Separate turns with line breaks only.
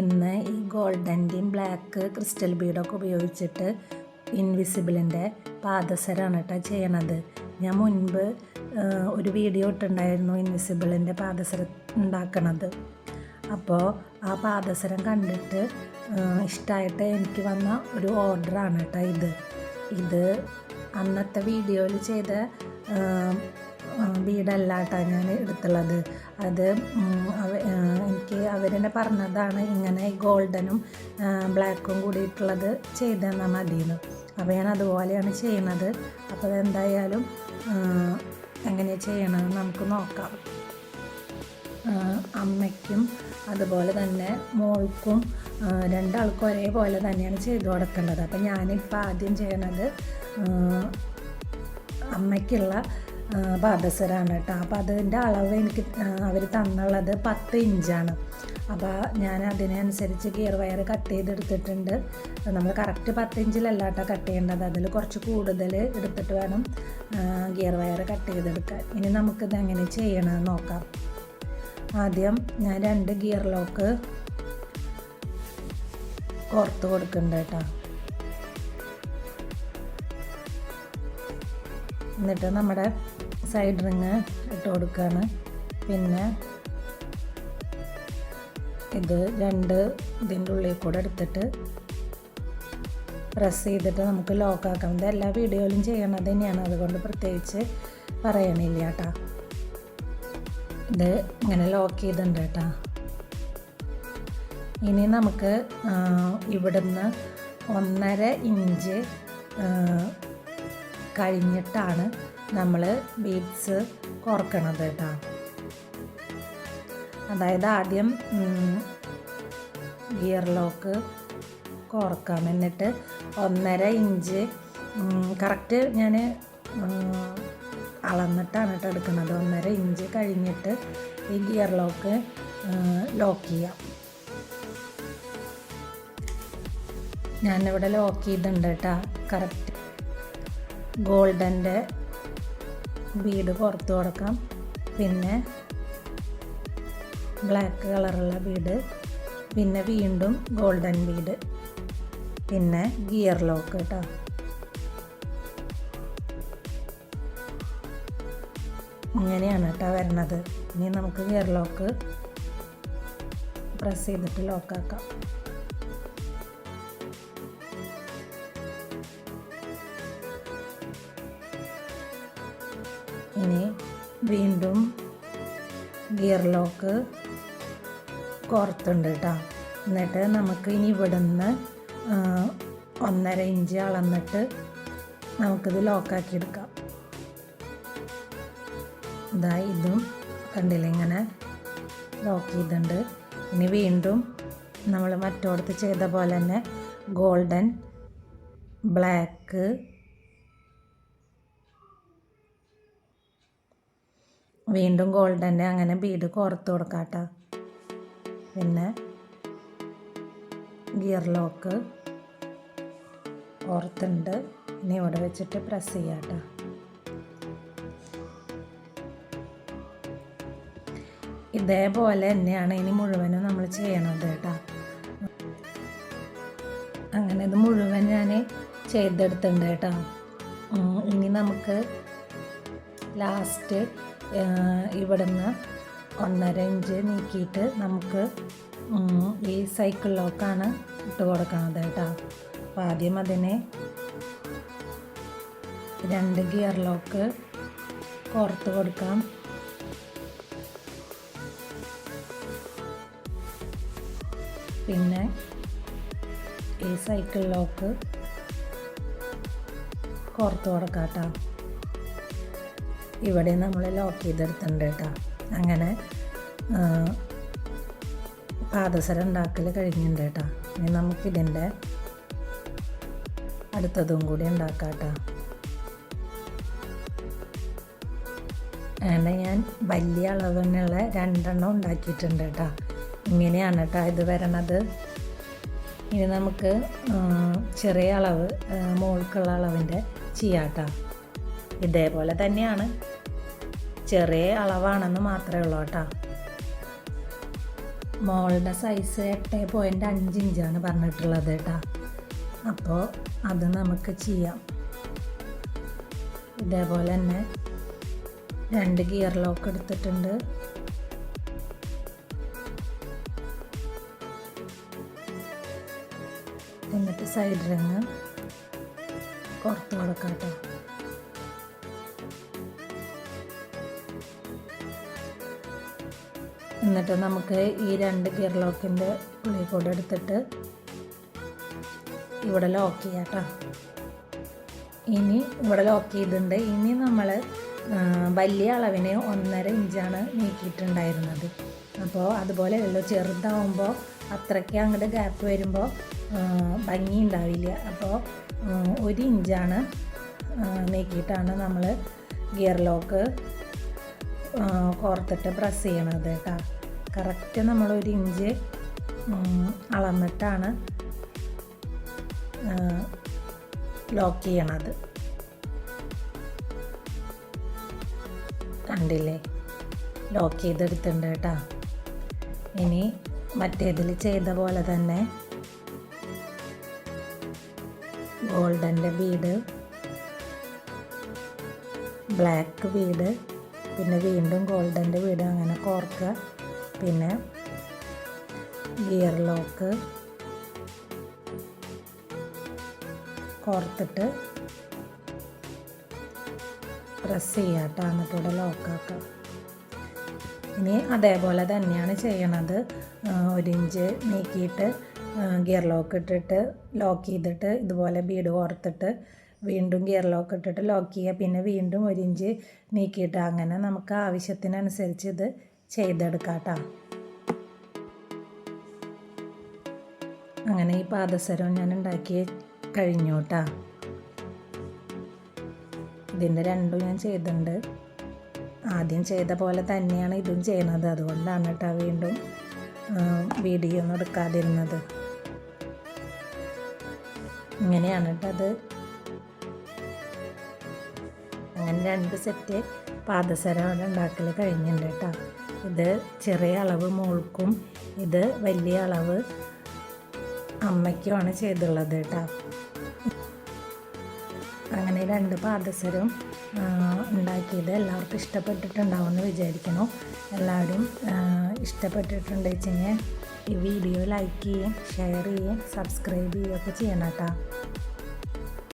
ഇന്ന് ഈ ഗോൾഡന്റെയും black crystal ബീഡൊക്കെ ഉപയോഗിച്ചിട്ട് ഇൻവിസിബിളിന്റെ പാദസരമാണ് കേട്ടോ ചെയ്യണത്. ഞാൻ മുൻപ് ഒരു വീഡിയോ ഇട്ടുണ്ടായിരുന്നു ഇൻവിസിബിളിന്റെ പാദസരം ഉണ്ടാക്കണത്. അപ്പോൾ ആ പാദസരം കണ്ടിട്ട് ഇഷ്ടമായിട്ട് എനിക്ക് വന്ന ഒരു ഓർഡറാണ് കേട്ടോ ഇത്. ഇത് അന്നത്തെ വീഡിയോയിൽ ചെയ്ത വീടല്ല കേട്ടോ ഞാൻ എടുത്തുള്ളത്. അത് ഉം, അവ- അവരെന്നെ പറഞ്ഞതാണ് ഇങ്ങനെ ഗോൾഡനും ബ്ലാക്കും കൂടിയിട്ടുള്ളത് ചെയ്ത് തന്നാൽ മതിയെന്ന്. അപ്പോൾ ഞാൻ അതുപോലെയാണ് ചെയ്യുന്നത് അപ്പോൾ അതെന്തായാലും എങ്ങനെയാണ് ചെയ്യണമെന്ന് നമുക്ക് നോക്കാം. അമ്മയ്ക്കും അതുപോലെ തന്നെ മോൾക്കും രണ്ടാൾക്കും ഒരേപോലെ തന്നെയാണ് ചെയ്തു കൊടുക്കേണ്ടത്. അപ്പം ഞാനിപ്പോൾ ആദ്യം ചെയ്യണത് അമ്മയ്ക്കുള്ള പാദസരമാണ് കേട്ടോ. അപ്പോൾ അതിന്റെ അളവ് എനിക്ക് അവർ തന്നുള്ളത് പത്ത് ഇഞ്ചാണ്. അപ്പോൾ ഞാൻ അതിനനുസരിച്ച് ഗിയർ വയർ കട്ട് ചെയ്തെടുത്തിട്ടുണ്ട്. നമ്മൾ കറക്റ്റ് പത്ത് ഇഞ്ചിലല്ല കേട്ടോ കട്ട് ചെയ്യേണ്ടത്. അതിൽ കുറച്ച് കൂടുതൽ എടുത്തിട്ട് വേണം ഗിയർ വയർ കട്ട് ചെയ്തെടുക്കാൻ. ഇനി നമുക്കിത് എങ്ങനെ ചെയ്യണമെന്ന് നോക്കാം. ആദ്യം ഞാൻ രണ്ട് ഗിയർ ലോക്ക് കോർത്ത് കൊടുക്കുന്നുണ്ട് കേട്ടോ. എന്നിട്ട് നമ്മുടെ സൈഡ് റിങ് ഇട്ട് കൊടുക്കുകയാണ് പിന്നെ ഇത് രണ്ട് ഇതിന്റെ ഉള്ളിൽ കൂടെ എടുത്തിട്ട് പ്രസ് ചെയ്തിട്ട് നമുക്ക് ലോക്കാക്കാം ഇത് എല്ലാ വീഡിയോയിലും ചെയ്യണത് തന്നെയാണ്. അതുകൊണ്ട് പ്രത്യേകിച്ച് പറയണില്ല കേട്ടാ. ഇത് ഇങ്ങനെ ലോക്ക് ചെയ്തിട്ടുണ്ട് കേട്ടാ. ഇനി നമുക്ക് ഇവിടുന്ന് ഒന്നര ഇഞ്ച് കഴിഞ്ഞിട്ടാണ് നമ്മൾ ബീഡ്സ് കോർക്കണത് കേട്ടോ അതായത് ആദ്യം ഗിയർ ലോക്ക് കോർക്കാം. എന്നിട്ട് ഒന്നര ഇഞ്ച് കറക്റ്റ് ഞാൻ അളന്നിട്ടാണ് കേട്ടോ എടുക്കുന്നത് ഒന്നര ഇഞ്ച് കഴിഞ്ഞിട്ട് ഈ ഗിയർ ലോക്ക് ലോക്ക് ചെയ്യാം. ഞാനിവിടെ ലോക്ക് ചെയ്തിട്ടുണ്ട് കേട്ടോ കറക്റ്റ് ഗോൾഡന്റെ ബീഡ് പുറത്ത് കൊടുക്കാം. പിന്നെ ബ്ലാക്ക് കളറുള്ള ബീഡ്. പിന്നെ വീണ്ടും ഗോൾഡൻ ബീഡ്. പിന്നെ ഗിയർ ലോക്ക് കേട്ടോ ഇങ്ങനെയാണ് കേട്ടോ വരണത്. ഇനി നമുക്ക് ഗിയർ ലോക്ക് പ്രസ് ചെയ്തിട്ട് ലോക്കാക്കാം ഇനി വീണ്ടും ഗിയർ ലോക്ക് കോർത്തുണ്ട് കേട്ടോ എന്നിട്ട് നമുക്ക് ഇനി ഇവിടുന്ന് ഒന്നര ഇഞ്ച് അളന്നിട്ട് നമുക്കിത് ലോക്കാക്കി എടുക്കാം. ഇതാ ഇതും കണ്ടില്ല ഇങ്ങനെ ലോക്ക് ചെയ്തിട്ടുണ്ട്. ഇനി വീണ്ടും നമ്മൾ മറ്റോടത്ത് ചെയ്ത പോലെ തന്നെ ഗോൾഡൻ ബ്ലാക്ക് വീണ്ടും ഗോൾഡന്റെ അങ്ങനെ ബീഡ് കോർത്ത് കൊടുക്കാട്ടോ. പിന്നെ ഗിയർ ലോക്ക് ഓർത്തുണ്ട് ഇനി ഇവിടെ വെച്ചിട്ട് പ്രസ് ചെയ്യാട്ടോ. ഇതേപോലെ തന്നെയാണ് ഇനി മുഴുവനും നമ്മൾ ചെയ്യണത് കേട്ടോ. അങ്ങനെ ഇത് മുഴുവൻ ഞാൻ ചെയ്തെടുത്തിട്ടുണ്ട് കേട്ടോ. ഇനി നമുക്ക് ലാസ്റ്റ് ഇവിടുന്ന് ഒന്നര ഇഞ്ച് നീക്കിയിട്ട് നമുക്ക് ഈ സൈക്കിൾ ലോക്കാണ് ഇട്ട് കൊടുക്കുന്നത് കേട്ടോ. അപ്പോൾ ആദ്യം അതിനെ രണ്ട് ഗിയർ ലോക്ക് പുറത്ത് കൊടുക്കാം. പിന്നെ ഈ സൈക്കിൾ ലോക്ക് പുറത്ത് കൊടുക്കാം കേട്ടോ. ഇവിടെ നമ്മൾ ലോക്ക് ചെയ്തെടുത്തിട്ടുണ്ട് കേട്ടോ. അങ്ങനെ പാദസരം ഉണ്ടാക്കൽ കഴിഞ്ഞിട്ടുണ്ട് കേട്ടോ. ഇനി നമുക്കിതിന്റെ അടുത്തതും കൂടി ഉണ്ടാക്കാം കേട്ടോ. അങ്ങനെ ഞാൻ വലിയ അളവിനുള്ള രണ്ടെണ്ണം ഉണ്ടാക്കിയിട്ടുണ്ട് കേട്ടോ. ഇങ്ങനെയാണ് കേട്ടോ ഇത് വരണത്. ഇനി നമുക്ക് ചെറിയ അളവ് മോൾക്കുള്ള അളവിന്റെ ചെയ്യാം കേട്ടോ. ഇതേപോലെ തന്നെയാണ്. ചെറിയ അളവാണെന്ന് മാത്രമേ ഉള്ളൂ കേട്ടോ. മോളുടെ സൈസ് എട്ട് പോയിന്റ് അഞ്ച് ഇഞ്ചാണ് പറഞ്ഞിട്ടുള്ളത് കേട്ടോ. അപ്പോൾ അത് നമുക്ക് ചെയ്യാം. ഇതേപോലെ തന്നെ രണ്ട് ഗിയർ ലോക്ക് എടുത്തിട്ടുണ്ട്. എന്നിട്ട് സൈഡ് റിങ് പുറത്ത് കൊടുക്കാം കേട്ടോ. എന്നിട്ട് നമുക്ക് ഈ രണ്ട് ഗിയർ ലോക്കിന്റെ ഉള്ളിൽ കൂടെ എടുത്തിട്ട് ഇവിടെ ലോക്ക് ചെയ്യാം ഇനി ഇവിടെ ലോക്ക് ചെയ്തിട്ടുണ്ട്. ഇനി നമ്മൾ വലിയ അളവിന് ഒന്നര ഇഞ്ചാണ് നീക്കിയിട്ടുണ്ടായിരുന്നത് അപ്പോൾ അതുപോലെ ഉള്ളു ചെറുതാവുമ്പോൾ അത്രയ്ക്ക് അങ്ങോട്ട് ഗ്യാപ്പ് വരുമ്പോൾ ഭംഗി ഉണ്ടാവില്ല അപ്പോൾ ഒരു ഇഞ്ചാണ് നീക്കിയിട്ടാണ് നമ്മൾ ഗിയർ ലോക്ക് കോർത്തിട്ട് പ്രസ് ചെയ്യണത് കേട്ടോ. കറക്റ്റ് നമ്മൾ ഒരു ഇഞ്ച് അളന്നിട്ടാണ് ലോക്ക് ചെയ്യണത്. കണ്ടില്ലേ? ലോക്ക് ചെയ്തെടുത്തിട്ടുണ്ട് കേട്ടോ. ഇനി മറ്റേതിൽ ചെയ്ത പോലെ തന്നെ ഗോൾഡന്റെ ബീഡ് ബ്ലാക്ക് ബീഡ് പിന്നെ വീണ്ടും ഗോൾഡന്റെ വീട് അങ്ങനെ കോർക്കുക പിന്നെ ഗിയർ ലോക്ക് കോർത്തിട്ട് പ്രസ് ചെയ്യുക കേട്ടോ എന്നിട്ട് ഇവിടെ ലോക്കാക്കുക ഇനി അതേപോലെ തന്നെയാണ് ചെയ്യണത്. ഒരു ഇഞ്ച് നീക്കിയിട്ട് ഗിയർ ലോക്ക് ഇട്ടിട്ട് ലോക്ക് ചെയ്തിട്ട് ഇതുപോലെ ബീഡ് കോർത്തിട്ട് വീണ്ടും ഗിയർ ലോക്ക് ഇട്ടിട്ട് ലോക്ക് ചെയ്യുക. പിന്നെ വീണ്ടും ഒരു ഇഞ്ച് നീക്കിയിട്ട് അങ്ങനെ നമുക്ക് ആവശ്യത്തിനനുസരിച്ച് ഇത് ചെയ്തെടുക്കാം കേട്ടോ. അങ്ങനെ ഈ പാദസരവും ഞാൻ ഉണ്ടാക്കി കഴിഞ്ഞു കേട്ടോ. ഇതിന്റെ രണ്ടും ഞാൻ ചെയ്തിട്ടുണ്ട്. ആദ്യം ചെയ്ത പോലെ തന്നെയാണ് ഇതും ചെയ്യുന്നത്. അതുകൊണ്ടാണ് കേട്ടോ വീണ്ടും വീഡിയോ ഒന്നും എടുക്കാതിരുന്നത്. ഇങ്ങനെയാണ് കേട്ടോ അത് അങ്ങനെ രണ്ട് സെറ്റ് പാദസരം ഉണ്ടാക്കൽ കഴിഞ്ഞിട്ടുണ്ട് കേട്ടോ. ഇത് ചെറിയ അളവ് മോൾക്കും ഇത് വലിയ അളവ് അമ്മയ്ക്കുമാണ് ചെയ്തുള്ളത് കേട്ടോ. അങ്ങനെ രണ്ട് പാദസരവും ഉണ്ടാക്കിയത് എല്ലാവർക്കും ഇഷ്ടപ്പെട്ടിട്ടുണ്ടാവുമെന്ന് വിചാരിക്കുന്നു. എല്ലാവരും ഇഷ്ടപ്പെട്ടിട്ടുണ്ട് വെച്ച് കഴിഞ്ഞാൽ ഈ വീഡിയോ ലൈക്ക് ചെയ്യുകയും ഷെയർ ചെയ്യുകയും സബ്സ്ക്രൈബ് ചെയ്യുകയൊക്കെ ചെയ്യണം കേട്ടോ.